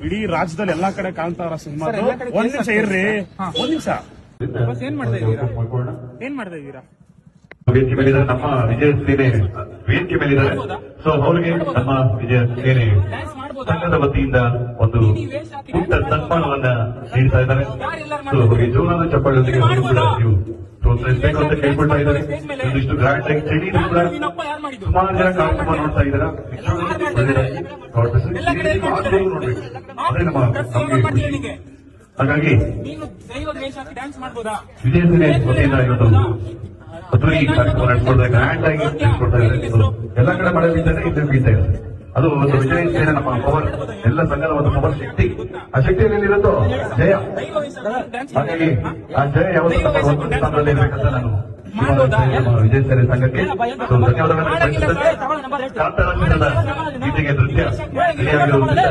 ಇಡೀ ರಾಜ್ಯದಲ್ಲಿ ಎಲ್ಲಾ ಕಡೆ ಕಾಣ್ತಾರ ಸಿನಿಮಾ ಒಂದ್ ನಿಮಿಷ ಇರ್ರಿ. ಒಂದ್ ನಿಮಿಷ. ಬಸ್ ಏನ್ ಮಾಡ್ತಾ ಇದ್ದೀರಾ? ಏನ್ ಮಾಡ್ತಾ ಇದ್ದೀರಾ? ವೇದಿಕೆ ಮೇಲಿದ್ದಾರೆ ನಮ್ಮ ವಿಜಯ ಸೇನೆ ವೇದಿಕೆ ಮೇಲಿದ್ದಾರೆ. ಸೊ ಅವರಿಗೆ ನಮ್ಮ ವಿಜಯ ಸೇನೆ ಸಂಘದ ವತಿಯಿಂದ ಒಂದು ಪುಟ್ಟ ಸನ್ಮಾನವನ್ನ ನೀಡ್ತಾ ಇದ್ದಾರೆ. ಸೊ ಅವರಿಗೆ ಜೋರಾದ ಚಪ್ಪಾಳೊಂದಿಗೆ ನೀವು. ಪ್ರೋತ್ಸಾಹಿಸಬೇಕು ಅಂತ ಕೇಳ್ಕೊಳ್ತಾ ಇದ್ದಾರೆ. ಒಂದಿಷ್ಟು ಗ್ರ್ಯಾಂಡ್ ಆಗಿ ಚಳಿ ಕೂಡ ನಿನ್ನಪ್ಪ ಸುಮಾರು ಜನ ಕಾರ್ಯಕ್ರಮ ನೋಡ್ತಾ ಇದ್ದಾರೆ. ನೋಡ್ಬೇಕು. ಅದೇ ನಮ್ಮ ನಮಗೆ ಖುಷಿ. ಹಾಗಾಗಿ ನೀನು ದೈವ ವೇಷ ಹಾಕಿ ಡ್ಯಾನ್ಸ್ ಮಾಡ್ಬೋದಾ? ವಿಜಯ ಸೇನೆ ವತಿಯಿಂದ ಇವತ್ತು ಅದ್ದೂರಿ ಕಾರ್ಯಕ್ರಮ ನಡೆಸ್ಕೊಳ್ತಾ ಗ್ರ್ಯಾಂಡ್ ಆಗಿ ನಡೆಸ್ಕೊಡ್ತಾ ಇದ್ದಾರೆ ಇದು ಎಲ್ಲ ಕಡೆ ಮಳೆ ಬೀಳ್ತಾರೆ ಇದು ಬೀಳ್ತಾ ಇದೆ ಅದು ಒಂದು ವಿಜಯ ಸೇನೆ ನಮ್ಮ ಪವರ್ ಎಲ್ಲ ಸಂಘದ ಶಕ್ತಿ. ಆ ಶಕ್ತಿಯಲ್ಲಿ ಇರುತ್ತೋ? ಜಯ. ಹಾಗಾಗಿ ಆ ಜಯ ಯಾವತ್ತೂ ಸ್ಥಾನದಲ್ಲಿ ಇರಬೇಕಂತ ನಾನು ವಿಜಯ ಸರಿ ಸಂಘಕ್ಕೆ ಸೊ ಧನ್ಯವಾದಗಳನ್ನು ಗೀತೆಗೆ ನೃತ್ಯ ಸರಿಯಾಗಿರುವುದಿಲ್ಲ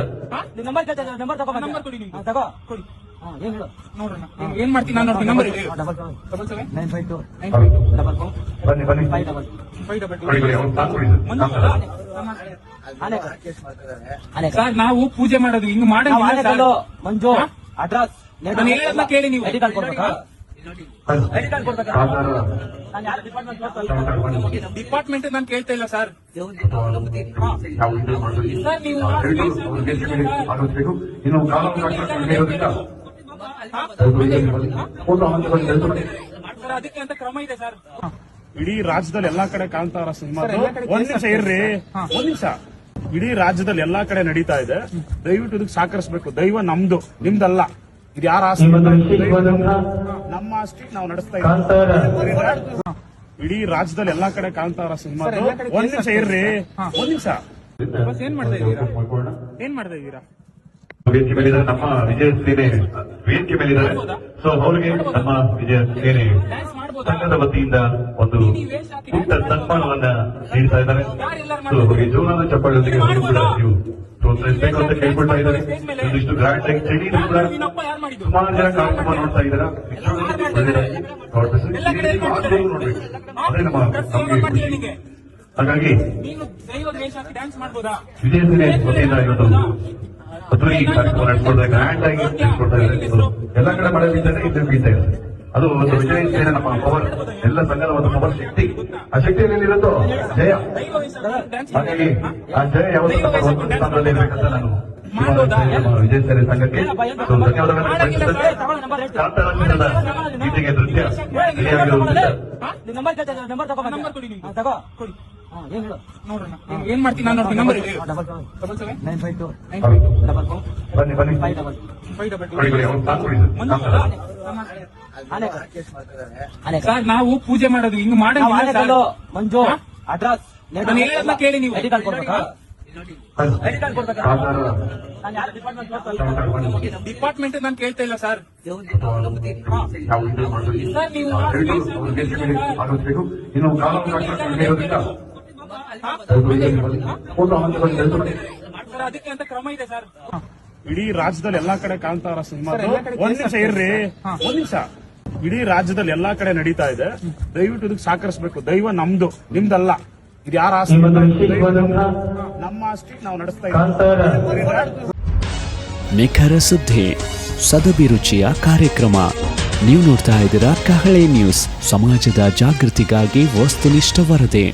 ಏನ್ ಮಾಡ್ತೀನಿ ನಾನು ನೋಡ್ತೀನಿ ನಂಬರ್ ಇದೆ double seven double seven nine five two. Double four ಬನ್ನಿ ಬನ್ನಿ five double five double sir. ನಾವು ಪೂಜೆ ಮಾಡೋದು ಹಿಂಗ್ ಆನೆಕಲ್ಲು ಮಂಜು ಅಡ್ರೆಸ್ ನಾನು ಕೇಳಿ ನೀವು. ಐಡಿ ಕಾರ್ಡ್ ಕೊಡ್ಬೇಕಾ. ಐಡಿ ಕಾರ್ಡ್ ಕೊಡ್ಬೇಕಾ ನಾನು ಯಾರು ಡಿಪಾರ್ಟ್ಮೆಂಟ್ ನಾನು ಕೇಳ್ತಾ ಇಲ್ಲ ಸರ್ ನಾವು ಸರ್. ಇನ್ನು ಕಾನೂನು ಅದಕ್ಕೆ ಅಂತ ಕ್ರಮ ಇದೆ ಸರ್. ಇಡೀ ರಾಜ್ಯದಲ್ಲಿ ಎಲ್ಲಾ ಕಡೆ ಕಾಣ್ತಾರ ಸಿನಿಮಾ ಸರ್, ಎಲ್ಲಾ ಕಡೆ ಒಂದ್ ನಿಮಿಷ ಇರ್ರಿ. ಒಂದ್ ನಿಮಿಷ. ಇಡೀ ರಾಜ್ಯದಲ್ಲಿ ಎಲ್ಲಾ ಕಡೆ ನಡೀತಾ ಇದೆ. ದಯವಿಟ್ಟು ಇದಕ್ಕೆ ಸಹಕರಿಸಬೇಕು. ದೈವ ನಮ್ದು ನಿಮ್ದಲ್ಲ. ಇದು ಯಾರ ಆಸ್ತಿ? ನಮ್ಮ ಆಸ್ತಿ ನಾವು ನಡೆಸ್ತಾ. ಇದ್ದೀವಿ. ಇಡೀ ರಾಜ್ಯದಲ್ಲಿ ಎಲ್ಲಾ ಕಡೆ ಕಾಣ್ತಾರ ಸಿನಿಮಾ ಸರ್, ಎಲ್ಲಾ ಕಡೆ ಒಂದ್ ನಿಮಿಷ ಇರ್ರಿ. ಒಂದ್ ನಿಮಿಷ. ಏನ್ ಮಾಡ್ತಾ ಇದ್ದೀರಾ? ಏನ್ ಮಾಡ್ತಾ ಇದ್ದೀರಾ? ವೇದಿಕೆ ಮೇಲಿದ್ದಾರೆ ನಮ್ಮ ವಿಜಯ ಸೇನೆ. ವೇದಿಕೆ ಮೇಲಿದ್ದಾರೆ ಸೊ ಅವರಿಗೆ ನಮ್ಮ ವಿಜಯ ಸೇನೆ. ಸಂಘದ ವತಿಯಿಂದ ಒಂದು ಪುಟ್ಟ ಸನ್ಮಾನವನ್ನ ನೀಡ್ತಾ ಇದ್ದಾರೆ. ಸೊ ಅವರಿಗೆ ಜೋರಾದ ಚಪ್ಪಾಳೊಂದಿಗೆ ಕೂಡ ನೀವು ಪ್ರೋತ್ಸಾಹಿಸಬೇಕು ಅಂತ ಕೇಳ್ಕೊಳ್ತಾ ಇದ್ದಾರೆ. ಒಂದಿಷ್ಟು ಗ್ರ್ಯಾಂಡ್ ಆಗಿ ಚಳಿ ಕೂಡ ಸುಮಾರು ಜನ ಕಾರ್ಯಕ್ರಮ ನೋಡ್ತಾ ಇದ್ದಾರೆ. ನೋಡ್ಬೇಕು. ಅದೇ ನಮ್ಮ ನಮಗೆ ಖುಷಿ. ಹಾಗಾಗಿ ವಿಜಯ ಸೇನೆ ವತಿಯಿಂದ ಇವತ್ತು ಕಾರ್ಯಕ್ರಮ ನಡ್ಕೊಂಡ್ರೆ ಗ್ರ್ಯಾಂಡ್ ಆಗಿ ಇದು ಎಲ್ಲ ಕಡೆ ಮಳೆ ಬೀಳ್ತಾರೆ ಇದು ಬೀಳ್ತಾ ಇದೆ ಅದು ಒಂದು ವಿಜಯ ಸೇನೆ ನಮ್ಮ ಪವರ್ ಎಲ್ಲ ಸಂಘದ ಒಂದು ಪವರ್ ಶಕ್ತಿ. ಆ ಶಕ್ತಿಯಲ್ಲಿ ಇರುತ್ತೋ ಜಯ. ಹಾಗಾಗಿ ಆ ಜಯ ಯಾವತ್ತೂ ಸ್ಥಾನದಲ್ಲಿ ಇರಬೇಕಂತ ನಾನು ನಮ್ಮ ವಿಜಯ ಸೇನೆ ಸಂಘಕ್ಕೆ ಧನ್ಯವಾದಗಳನ್ನು ಸಲ್ಲಿಸುತ್ತೇನೆ. ಬನ್ನಿ ಬನ್ನಿ ಗೀತೆಗೆ ನೃತ್ಯ ಏನ್ ಮಾಡ್ತೀನಿ ನಾನು ನೋಡ್ತೀನಿ. Number nine five two. Double four ಬನ್ನಿ ಬನ್ನಿ. Five double five double sir. ನಾವು ಪೂಜೆ ಮಾಡೋದು ಹಿಂಗ್ ಮಾಡೋದು ಮಂಜು ಅಡ್ರೆಸ್ ಎಲ್ಲ ಕೇಳಿ ನೀವು. ಐಡಿ ಕಾರ್ಡ್ ಕೊಡ್ಬೇಕಾ. ಐಡಿ ಕಾರ್ಡ್ ಕೊಡ್ಬೇಕಾ? ನಾನು ಯಾರು ಡಿಪಾರ್ಟ್ಮೆಂಟ್ ಡಿಪಾರ್ಟ್ಮೆಂಟ್ ನಾನು ಕೇಳ್ತಾ ಇಲ್ಲ ಸರ್. ನಾವು ಸರ್, ನೀವು. ಇನ್ನು ಅದಕ್ಕೆ ಅಂತ ಕ್ರಮ ಇದೆ ಸರ್. ಇಡೀ ರಾಜ್ಯದಲ್ಲಿ ಎಲ್ಲಾ ಕಡೆ ಕಾಣ್ತಾರ ಸಿನಿಮಾ ಒಂದ್ ನಿಮಿಷ ಇರ್ರಿ. ಒಂದ್ ನಿಮಿಷ. ಇಡೀ ರಾಜ್ಯದಲ್ಲಿ ಎಲ್ಲಾ ಕಡೆ ನಡೀತಾ ಇದೆ. ದಯವಿಟ್ಟು ಇದಕ್ಕೆ ಸಹಕರಿಸಬೇಕು. ದೈವ ನಮ್ದು ನಿಮ್ದಲ್ಲ. ಇದು ಯಾರ ಆಸ್ತಿ? ನಿಮ್ಮ ಆಸ್ತಿ ನಾವು ನಡೆಸ್ತಾ. ಇದ್ದೀವಿ. ನಿಖರ ಸುದ್ದಿ ಸದಭಿರುಚಿಯ ಕಾರ್ಯಕ್ರಮ. ನೀವು ನೋಡ್ತಾ ಇದ್ದೀರಾ ಕಹಳೆ ನ್ಯೂಸ್. ಸಮಾಜದ ಜಾಗೃತಿಗಾಗಿ ವಸ್ತುನಿಷ್ಠ ವರದಿ.